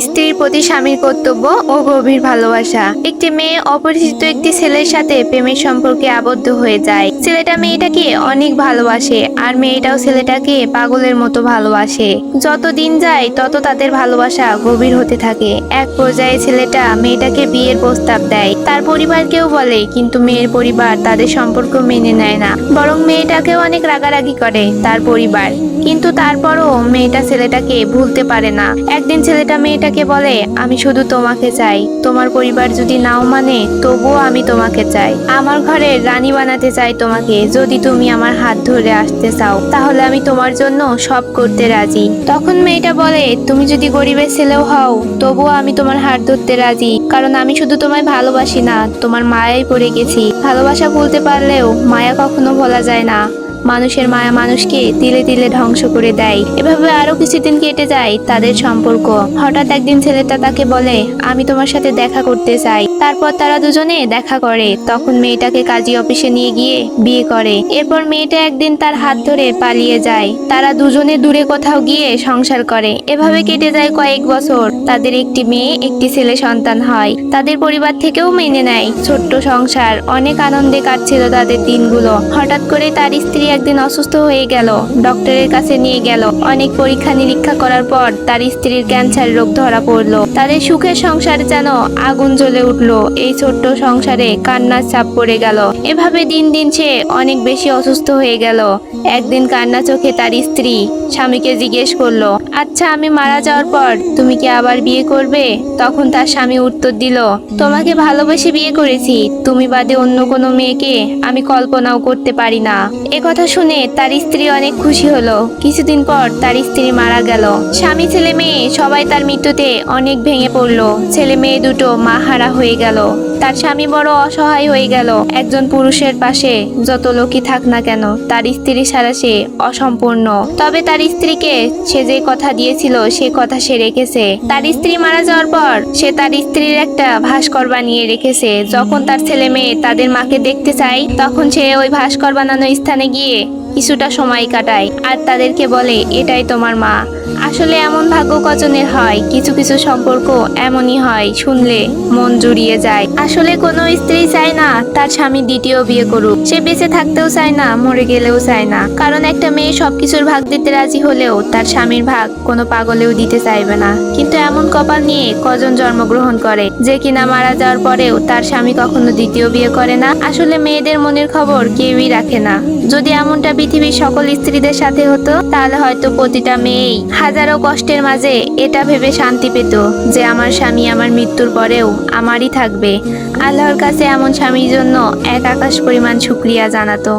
স্ত্রীর প্রতি স্বামীর কর্তব্য ও গভীর ভালোবাসা। একটি মেয়ে অপরিচিত একটি ছেলের সাথে প্রেমের সম্পর্কে আবদ্ধ হয়ে যায়। ছেলেটা মেয়েটাকে অনেক ভালোবাসে আর মেয়েটাও ছেলেটাকে পাগলের মতো ভালোবাসে। যত দিন যায়, তত তাদের ভালোবাসা গভীর হতে থাকে। এক পর্যায়ে ছেলেটা মেয়েটাকে বিয়ের প্রস্তাব দেয়। তার পরিবারকেও বলে, কিন্তু মেয়ের পরিবার তাদের সম্পর্ক মেনে নেয় না। বরং মেয়েটাকেও অনেক রাগারাগি করে তার পরিবার। কিন্তু তারপরও মেয়েটা ছেলেটাকে ভুলতে পারে না। একদিন ছেলেটা মেয়েটাকে বলে, আমি শুধু তোমাকে চাই। তোমার পরিবার যদি নাও মানে তবুও আমি তোমাকে চাই। আমার ঘরের রানী বানাতে চাই তোমাকে। যদি তুমি আমার হাত ধরে আসতে চাও, তাহলে আমি তোমার জন্য সব করতে রাজি। তখন মেয়েটা বলে, তুমি যদি গরিবের ছেলেও হও, তবুও আমি তোমার হাত ধরতে রাজি। কারণ আমি শুধু তোমায় ভালোবাসি না, তোমার মায়াই পড়ে গেছি। ভালোবাসা ভুলতে পারলেও মায়া কখনো ভোলা যায় না। মানুষের মায়া মানুষকে তিলে তিলে ধ্বংস করে দেয়। এভাবে আরও কিছুদিন কেটে যায় তাদের সম্পর্ক। হঠাৎ একদিন ছেলেটা তাকে বলে, আমি তোমার সাথে দেখা করতে চাই। তারপর তারা দুজনে দেখা করে। তখন মেয়েটাকে কাজী অফিসে নিয়ে গিয়ে বিয়ে করে। এরপর মেয়েটা একদিন তার হাত ধরে পালিয়ে যায়। তারা দুজনে দূরে কোথাও গিয়ে সংসার করে। এভাবে কেটে যায় কয়েক বছর। তাদের একটি মেয়ে, একটি ছেলে সন্তান হয়। তাদের পরিবার থেকেও মেনে নেয়। ছোট্ট সংসার, অনেক আনন্দে কাটছিল তাদের দিনগুলো। হঠাৎ করে তার স্ত্রী একদিন অসুস্থ হয়ে গেল। ডক্টরের কাছে নিয়ে গেল। অনেক পরীক্ষা নিরীক্ষা করার পর তার স্ত্রীর ক্যান্সার রোগ ধরা পড়ল। তাদের সুখের সংসার যেন আগুন জ্বলে উঠল। এই ছোট্ট সংসারে কান্নার চাপ পড়ে গেল। এভাবে দিন দিন সে অনেক বেশি অসুস্থ হয়ে গেল। একদিন কান্না চোখে তার স্ত্রী স্বামীকে জিজ্ঞেস করল আচ্ছা আমি মারা যাওয়ার পর তুমি কি আবার বিয়ে করবে? তখন তার স্বামী উত্তর দিল, তোমাকে ভালোবেসে বিয়ে করেছি। তুমি বাদে অন্য কোনো মেয়েকে আমি কল্পনাও করতে পারি না। এ কথা শুনে তার স্ত্রী অনেক খুশি হলো। কিছুদিন পর তার স্ত্রী মারা গেল। স্বামী ছেলে মেয়ে সবাই তার মৃত্যুতে অনেক ভেঙে পড়ল। ছেলে মেয়ে দুটো মা হারা হয়ে গেল। তার স্বামী বড় অসহায় হয়ে গেল। একজন পুরুষের পাশে যত লোকই থাক না কেন, তার স্ত্রী ছাড়া সে অসম্পূর্ণ। তবে তার স্ত্রীকে সে যে কথা দিয়েছিল, সে কথা সে রেখেছে। তার স্ত্রী মারা যাওয়ার পর, সে তার স্ত্রীর একটা ভাস্কর বানিয়ে রেখেছে। যখন তার ছেলে মেয়ে তাদের মাকে দেখতে চায়, তখন সে ওই ভাস্কর বানানো স্থানে গিয়ে কিছুটা সময় কাটায় আর তাদেরকে বলে, এটাই তোমার মা। আসলে এমন ভাগ্য কজনের হয়? কিছু কিছু সম্পর্ক এমনই হয়, শুনলে মন জুড়িয়ে যায়। আসলে কোনো স্ত্রী চায় না তার স্বামী দ্বিতীয় বিয়ে করুক। সে বেঁচে থাকতেও চায় না, মরে গেলেও চায় না। কারণ একটা মেয়ে সবকিছুর ভাগ দিতে রাজি হলেও তার স্বামীর ভাগ কোনো পাগলেও দিতে চাইবে না। কিন্তু এমন কপাল নিয়ে কজন জন্মগ্রহণ করে? যে কিনা মারা যাওয়ার পরেও তার স্বামী কখনো দ্বিতীয় বিয়ে করে না। আসলে মেয়েদের মনের খবর কেউই রাখে না। যদি এমনটা পৃথিবীর সকল স্ত্রীদের সাথে হতো, তাহলে হয়তো প্রতিটা মেয়েই হাজারো কষ্টের মাঝে এটা ভেবে শান্তি পেত যে আমার স্বামী আমার মৃত্যুর পরেও আমারই থাকবে। আল্লাহর কাছে এমন স্বামীর জন্য এক আকাশ পরিমাণ শুক্রিয়া জানাতো।